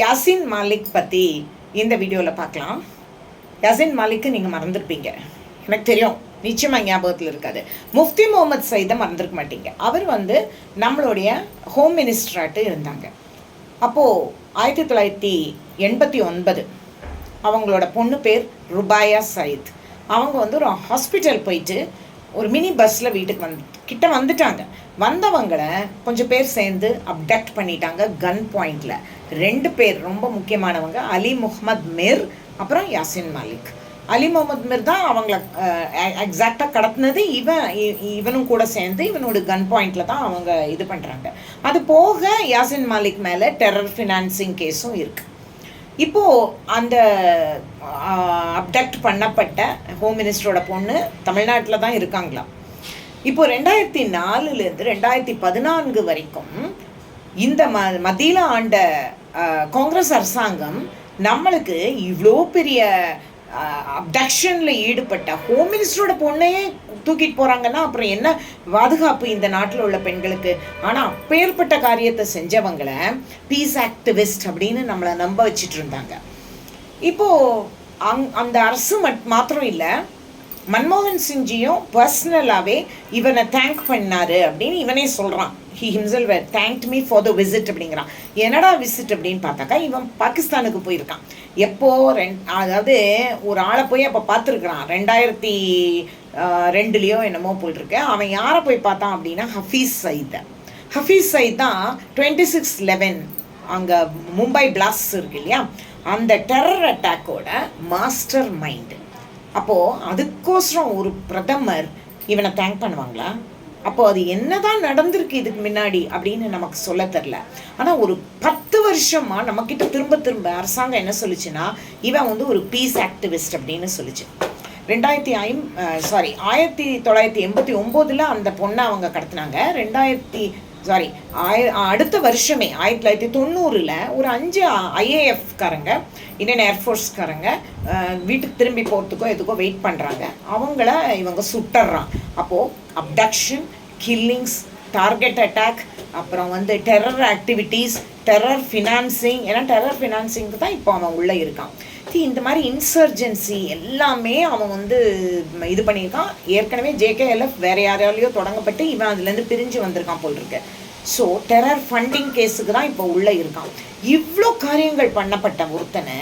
யாசின் மாலிக் பற்றி இந்த வீடியோவில் பார்க்கலாம் யாசின் மாலிக்கு நீங்கள் மறந்துருப்பீங்க. எனக்கு தெரியும். நிச்சயமாக ஞாபகத்தில் இருக்காது. முஃப்தி முகமது சைதை மறந்துருக்க மாட்டீங்க. அவர் வந்து நம்மளுடைய ஹோம் மினிஸ்டராட்டு இருந்தாங்க. அப்போது ஆயிரத்தி தொள்ளாயிரத்தி எண்பத்தி ஒன்பது அவங்களோட பொண்ணு பேர் ருபாயா சயித் அவங்க வந்து ஒரு ஹாஸ்பிட்டல் போயிட்டு ஒரு மினி பஸ்ஸில் வீட்டுக்கு வந்து கிட்ட வந்துட்டாங்க. வந்தவங்களை கொஞ்சம் பேர் சேர்ந்து அப்டக்ட் பண்ணிட்டாங்க கன் பாயிண்டில் ரெண்டு பேர் ரொம்ப முக்கியமானவங்க அலி முகமது மிர் அப்புறம் யாசின் மாலிக். அலி முகமது மிர் தான் அவங்கள எக்ஸாக்டாக கடத்தினது. இவன் இ- இவனும் கூட சேர்ந்து இவனோட கன் பாயிண்டில் தான் அவங்க இது பண்ணுறாங்க அது போக யாசின் மாலிக் மேலே டெரர் ஃபினான்சிங் கேஸும் இருக்குது இப்போது அந்த அப்டக்ட் பண்ணப்பட்ட ஹோம் மினிஸ்டரோட பொண்ணு தமிழ்நாட்டில் தான் இருக்காங்களாம் இப்போது ரெண்டாயிரத்தி நாலுலேருந்து ரெண்டாயிரத்தி பதினான்கு வரைக்கும் இந்த ம மத்தியில் ஆண்ட காங்கிரஸ் அரசாங்கம் நம்மளுக்கு இவ்வளோ பெரிய அப்டக்ஷனில் ஈடுபட்ட ஹோம் மினிஸ்டரோட பொண்ணையே தூக்கிட்டு போகிறாங்கன்னா அப்புறம் என்ன பாதுகாப்பு இந்த நாட்டில் உள்ள பெண்களுக்கு? ஆனால் அப்பேற்பட்ட காரியத்தை செஞ்சவங்களை பீஸ் ஆக்டிவிஸ்ட் அப்படின்னு நம்மளை நம்ப வச்சிட்டு இருந்தாங்க. இப்போ அங் அந்த அரசு மட் மாத்திரம் இல்லை மன்மோகன் சிங்ஜியும் பர்சனலாகவே இவனை தேங்க் பண்ணாரு அப்படின்னு இவனே சொல்கிறான் he himself thanked me for the visit அப்படிங்கிறான். என்னடா விசிட் அப்படின்னு பார்த்தாக்கா இவன் பாகிஸ்தானுக்கு போயிருக்கான். எப்போ ரெண் அதாவது ஒரு ஆளை போய் அப்போ பார்த்துருக்குறான். ரெண்டாயிரத்தி ரெண்டுலேயோ என்னமோ போயிட்டுருக்கு. அவன் யாரை போய் பார்த்தான் அப்படின்னா ஹஃபீஸ் சயித்தை. ஹஃபீஸ் சயித் தான் டுவெண்ட்டி சிக்ஸ் லெவன் அங்கே மும்பை பிளாஸ்ட் இருக்கு இல்லையா? அந்த டெரர் அட்டாக்கோட மாஸ்டர் மைண்டு அப்போது அதுக்கோசரம் ஒரு பிரதமர் இவனை தேங்க் பண்ணுவாங்களா? அப்போ அது என்னதான் நடந்திருக்கு இதுக்கு முன்னாடி அப்படின்னு நமக்கு சொல்ல தெரில ஆனால் ஒரு பத்து வருஷமா நம்மக்கிட்ட திரும்ப திரும்ப அரசாங்கம் என்ன சொல்லுச்சுன்னா இவன் வந்து ஒரு பீஸ் ஆக்டிவிஸ்ட் அப்படின்னு சொல்லிச்சு. ரெண்டாயிரத்தி ஐம் சாரி ஆயிரத்தி தொள்ளாயிரத்தி எண்பத்தி ஒம்போதில் அந்த பொண்ணை அவங்க கடத்தினாங்க. ரெண்டாயிரத்தி சாரி ஆய அடுத்த வருஷமே ஆயிரத்தி தொள்ளாயிரத்தி தொண்ணூறில் ஒரு அஞ்சு ஐஏஎஃப்காரங்க இந்தியன் ஏர்ஃபோர்ஸ்காரங்க வீட்டுக்கு திரும்பி போகிறதுக்கோ எதுக்கோ வெயிட் பண்ணுறாங்க அவங்கள இவங்க சுட்டுறான். அப்போது அப்டக்ஷன் கில்லிங்ஸ் டார்கெட் அட்டாக் அப்புறம் வந்து டெரர் ஆக்டிவிட்டீஸ் டெரர் ஃபினான்சிங் ஏன்னா டெரர் ஃபினான்சிங்க்கு தான் இப்போ அவன் உள்ளே இருக்கான். See, இந்த மாதிரி இன்சர்ஜென்சி எல்லாமே அவன் வந்து இது பண்ணியிருக்கான். ஏற்கனவே ஜேகேஎல்எஃப் வேற யாராலையோ தொடங்கப்பட்டு இவன் அதுலேருந்து பிரிஞ்சு வந்திருக்கான் போல் இருக்கு. ஸோ டெரர் ஃபண்டிங் கேஸுக்கு தான் இப்போ உள்ளே இருக்கான். இவ்வளோ காரியங்கள் பண்ணப்பட்ட ஒருத்தனை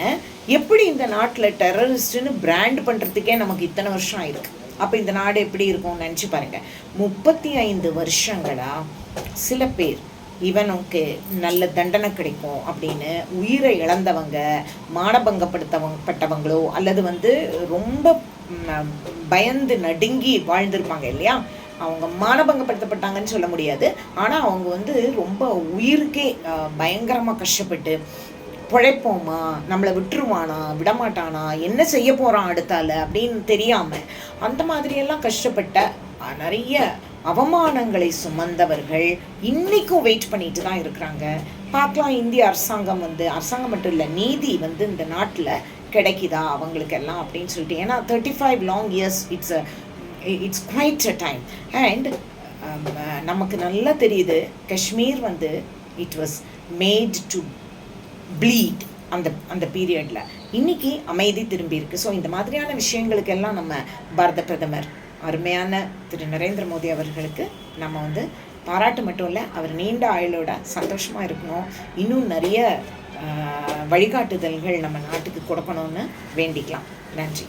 எப்படி இந்த நாட்டில் டெரரிஸ்ட்னு பிராண்ட் பண்ணுறதுக்கே நமக்கு இத்தனை வருஷம் ஆயிருக்கு. அப்போ இந்த நாடு எப்படி இருக்கும்னு நினச்சி பாருங்கள் முப்பத்தி ஐந்து வருஷங்களா சில பேர் இவனுக்கு நல்ல தண்டனை கிடைக்கும் அப்படின்னு உயிரை இழந்தவங்க மானபங்கப்படுத்தவங்க பட்டவங்களோ அல்லது வந்து ரொம்ப பயந்து நடுங்கி வாழ்ந்திருப்பாங்க இல்லையா? அவங்க மானபங்கப்படுத்தப்பட்டாங்கன்னு சொல்ல முடியாது. ஆனால் அவங்க வந்து ரொம்ப உயிருக்கே பயங்கரமாக கஷ்டப்பட்டு பிழைப்போமா? நம்மளை விட்டுருவானா? விடமாட்டானா? என்ன செய்ய போகிறான் அடுத்தால? அப்படின்னு தெரியாமல் அந்த மாதிரியெல்லாம் கஷ்டப்பட்ட நிறைய அவமானங்களை சுமந்தவர்கள் இன்னைக்கும் வெயிட் பண்ணிட்டு தான் இருக்கிறாங்க. பார்க்கலாம் இந்திய அரசாங்கம் வந்து அரசாங்கம் மட்டும் இல்லை நீதி வந்து இந்த நாட்டில் கிடைக்குதா அவங்களுக்கெல்லாம் அப்படின்னு சொல்லிட்டு. ஏன்னா thirty five long years it's uh it's quite a time and நமக்கு நல்லா தெரியுது காஷ்மீர் வந்து it was made to bleed அந்த அந்த பீரியடில் இன்னைக்கு அமைதி திரும்பியிருக்கு ஸோ இந்த மாதிரியான விஷயங்களுக்கெல்லாம் நம்ம பாரத பிரதமர் அருமையான திரு நரேந்திர மோடி அவர்களுக்கு நம்ம வந்து பாராட்டு மட்டும் இல்லை அவர் நீண்ட ஆயுளோட சந்தோஷமாக இருக்கணும். இன்னும் நிறைய வழிகாட்டுதல்கள் நம்ம நாட்டுக்கு கொடுக்கணும்னு வேண்டிக்கலாம். நன்றி.